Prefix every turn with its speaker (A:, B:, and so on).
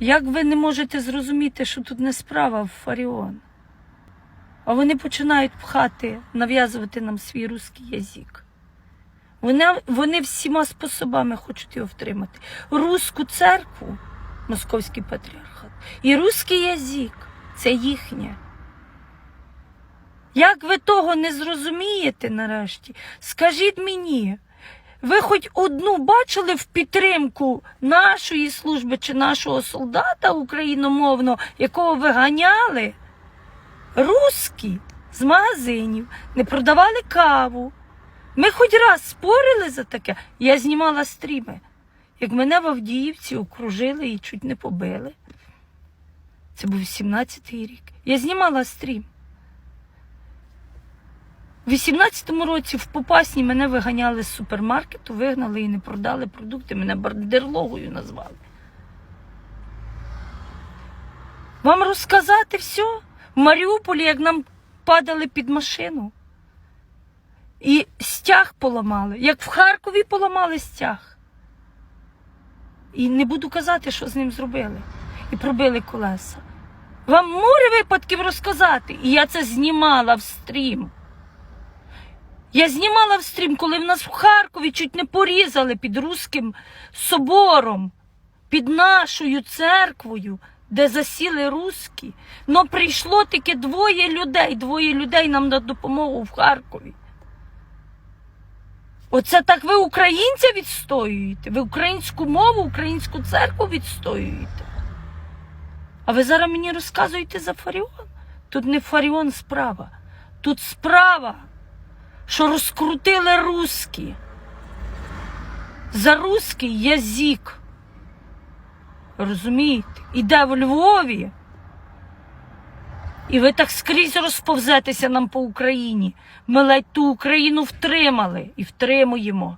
A: Як ви не можете зрозуміти, що тут не справа в Фаріон? А вони починають пхати, нав'язувати нам свій русський язик. Вони, вони всіма способами хочуть його втримати. Руську церкву, московський патріархат, і русський язик це їхнє. Як ви того не зрозумієте нарешті? Скажіть мені, ви хоч одну бачили в підтримку нашої служби чи нашого солдата україномовного, якого ви ганяли? Русські з магазинів не продавали каву. Ми хоч раз спорили за таке. Я знімала стріми. Як мене в Авдіївці окружили і чуть не побили. Це був 17-й рік. Я знімала стрім. У 18-му році в Попасні мене виганяли з супермаркету, вигнали і не продали продукти, мене бандерлогою назвали. Вам розказати все? В Маріуполі, як нам падали під машину. І стяг поламали, як в Харкові поламали стяг. І не буду казати, що з ним зробили. І пробили колеса. Вам море випадків розказати. І я це знімала в стрім. Я знімала в стрім, коли в нас в Харкові чуть не порізали під Руським собором, під нашою церквою, де засіли руські. Но прийшло таке двоє людей, двоє людей нам на допомогу в Харкові. Оце так ви українця відстоюєте? Ви українську мову, українську церкву відстоюєте? А ви зараз мені розказуєте за Фаріон? Тут не Фаріон справа. Тут справа, що розкрутили русські. За русський язик. Розумієте? Іде в Львові. І ви так скрізь розповзетеся нам по Україні. Ми ледь ту Україну втримали і втримуємо.